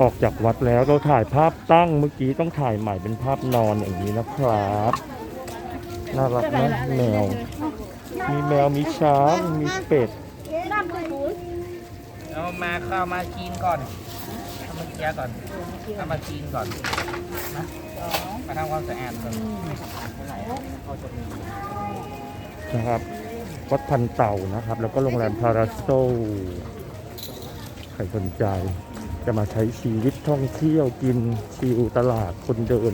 ออกจากวัดแล้วเราถ่ายภาพตั้งเมื่อกี้ต้องถ่ายใหม่เป็นภาพนอนอย่างนี้นะครับ น่ารักนะแมว มีแมวมีช้างมีเป็ด เอามาเข้ามากินก่อนเอามาเคลียร์ก่อนเอามากินก่อนนะมาทำความสะอาดก่อนนะครับวัดพันเต่านะครับ แล้วก็โรงแรมพาราโซใครสนใจ จะมาใช้ชีวิตท่องเที่ยวกินชิลตลาดคนเดิน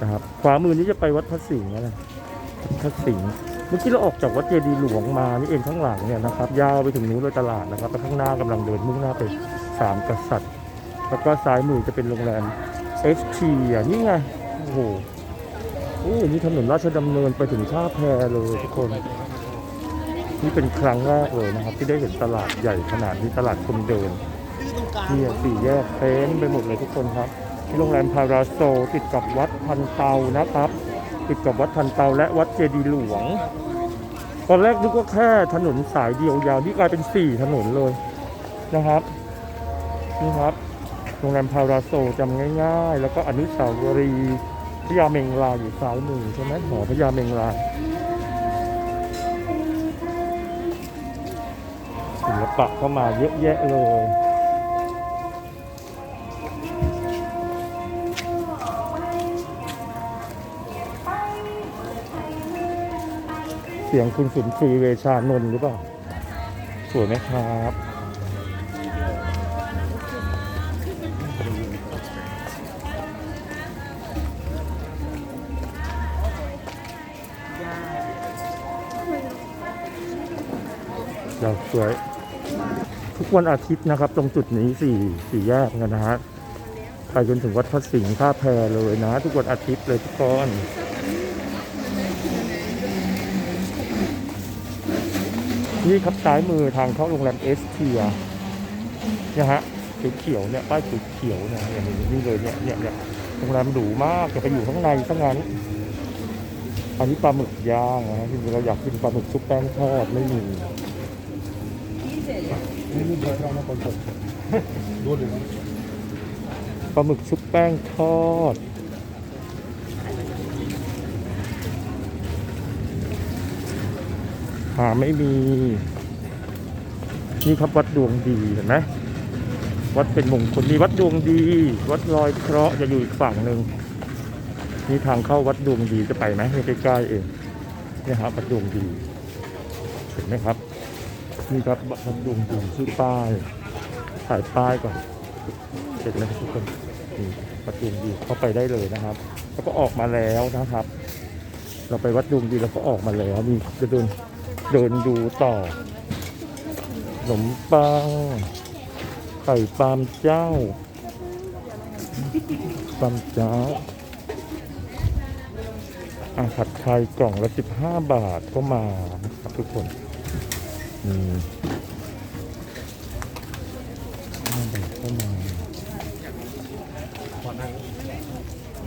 นะครับขวามือนี้จะไปวัดพระสิงห์นะพระสิงห์เมื่อกี้เราออกจากวัดเจดีย์หลวงมานี่เองข้างหลังเนี่ยนะครับ ยาวไปถึงนู้นเลยตลาดนะครับแล้วข้างหน้ากำลังเดินมุ่งหน้าไปสามกษัตริย์ แล้วก็ซ้ายมือจะเป็นโรงแรมเอสทีอะนี่ไงโอ้โหโอ้นี่ถนนราชดำเนินไปถึงท่าแพเลยทุกคน นี่เป็นครั้งแรกเลยนะครับ ที่ได้เห็นตลาดใหญ่ขนาดนี้ตลาดคนเดิน เนี่สี่แยกเต็มไปหมดเลยทุกคนครับ ที่โรงแรมพาราโซติดกับวัดพันเตานะครับ ติดกับวัดพันเตาและวัดเจดีหลวง ตอนแรกนึกว่าแค่ถนนสายเดียวยาวนี่กลายเป็นสี่ถนนเลยนะครับนี่ครับโรงแรมพาราโซจำง่าย ๆ แล้วก็อนุสาวรีย์พญาเมงลาอยู่ซ้ายมือใช่ไหมหอพญาเมงลาศิลปะเข้ามาเยอะแยะเลย เสียงคุณสุนทรีเวชานนท์หรือเปล่า สวยไหมครับเราสวย ทุกวันอาทิตย์นะครับ ตรงจุดนี้สี่สี่แยกนะฮะไปจนถึงวัดพระสิงห์ท่าแพเลยนะ ทุกวันอาทิตย์เลยทุกคน นี่ครับซ้ายมือทางเข้าโรงแรมเอสเทียนะฮะสีเขียวเนี่ยป้ายสีเขียวเนี่ยอย่างนี้เลยเนี่ยเนี่ยเนี่ยโรงแรมหรูมากจะไปอยู่ข้างในซะงั้น อันนี้ปลาหมึกย่างนะฮะจริงๆเราอยากกินปลาหมึกชุบแป้งทอดไม่มีนี่เดี๋ยวเรามาคนสดดูหนึ่งปลาหมึกชุบแป้งทอดาไม่มี นี่ครับวัดดวงดีเห็นไหมวัดเป็นมงคลมีวัดดวงดี วัดลอยเคราะห์จะอยู่อีกฝั่งหนึ่งนี่ทางเข้าวัดดวงดีจะไปไหมไม่ใกล้ๆเองเนี่ยครับวัดดวงดี เห็นไหมครับ นี่ครับบัตรดวงดีชื่อป้ายถ่ายป้ายก่อนเสร็จแล้วทุกคนนี่วัดดวงดีเข้าไปได้เลยนะครับ แล้วก็ออกมาแล้วนะครับ เราไปวัดดวงดีแล้วก็ออกมาแล้วนี่จะเดิน เดินดูต่อขนมปังไข่ปาล์มเจ้าปาล์มเจ้า อาผัดไทยกล่องละ15บาทก็มานะครับทุกคนอืมาก็มาขอนั่ง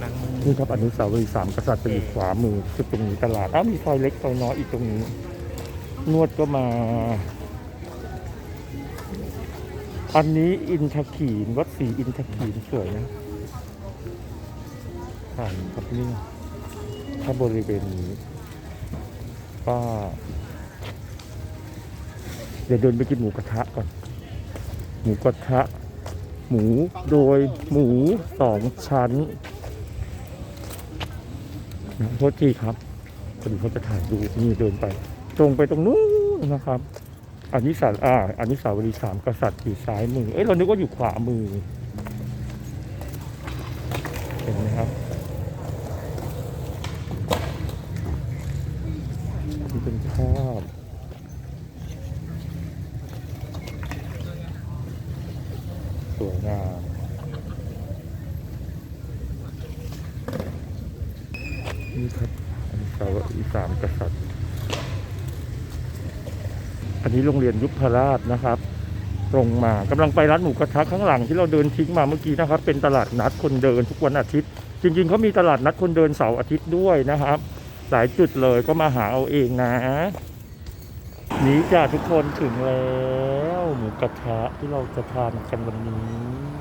นั่งมือนี่ครับอนุสาวรีย์สามกษัตริย์จะอยู่ขวามือคือตรงนี้ตลาดอ้าวมีซอยเล็กซอยน้อยอีกตรงนี้ นวดก็มา อันนี้อินทขีน วัดศรีอินทขีนสวยนะผ่านครับนี่ถ้าบริเวณนี้ก็เดี๋ยวเดินไปกินหมูกระทะก่อน หมูกระทะ หมูโดยหมูสองชั้นโทษทีครับพอดีเขาจะถ่ายรูนี่เดินไป ตรงไปตรงนู้นนะครับอันนี้สาอ่าอันนี้สาวรีสามกษัตริย์อยู่ซ้ายมือ เอ้ยเรานึกว่าอยู่ขวามือ เห็นไหมครับนี่เป็นภาพสวยงามนี่ครับอันนี้สาวอีสามกษัตริย์ อันนี้โรงเรียนยุพราชนะครับ ตรงมากำลังไปร้านหมูกระทะข้างหลังที่เราเดินทิ้งมาเมื่อกี้นะครับ เป็นตลาดนัดคนเดินทุกวันอาทิตย์ จริงๆเขามีตลาดนัดคนเดินเสาร์อาทิตย์ด้วยนะครับ หลายจุดเลยก็มาหาเอาเองนะนี้จ้าทุกคนถึงแล้ว หมูกระทะที่เราจะทานกันวันนี้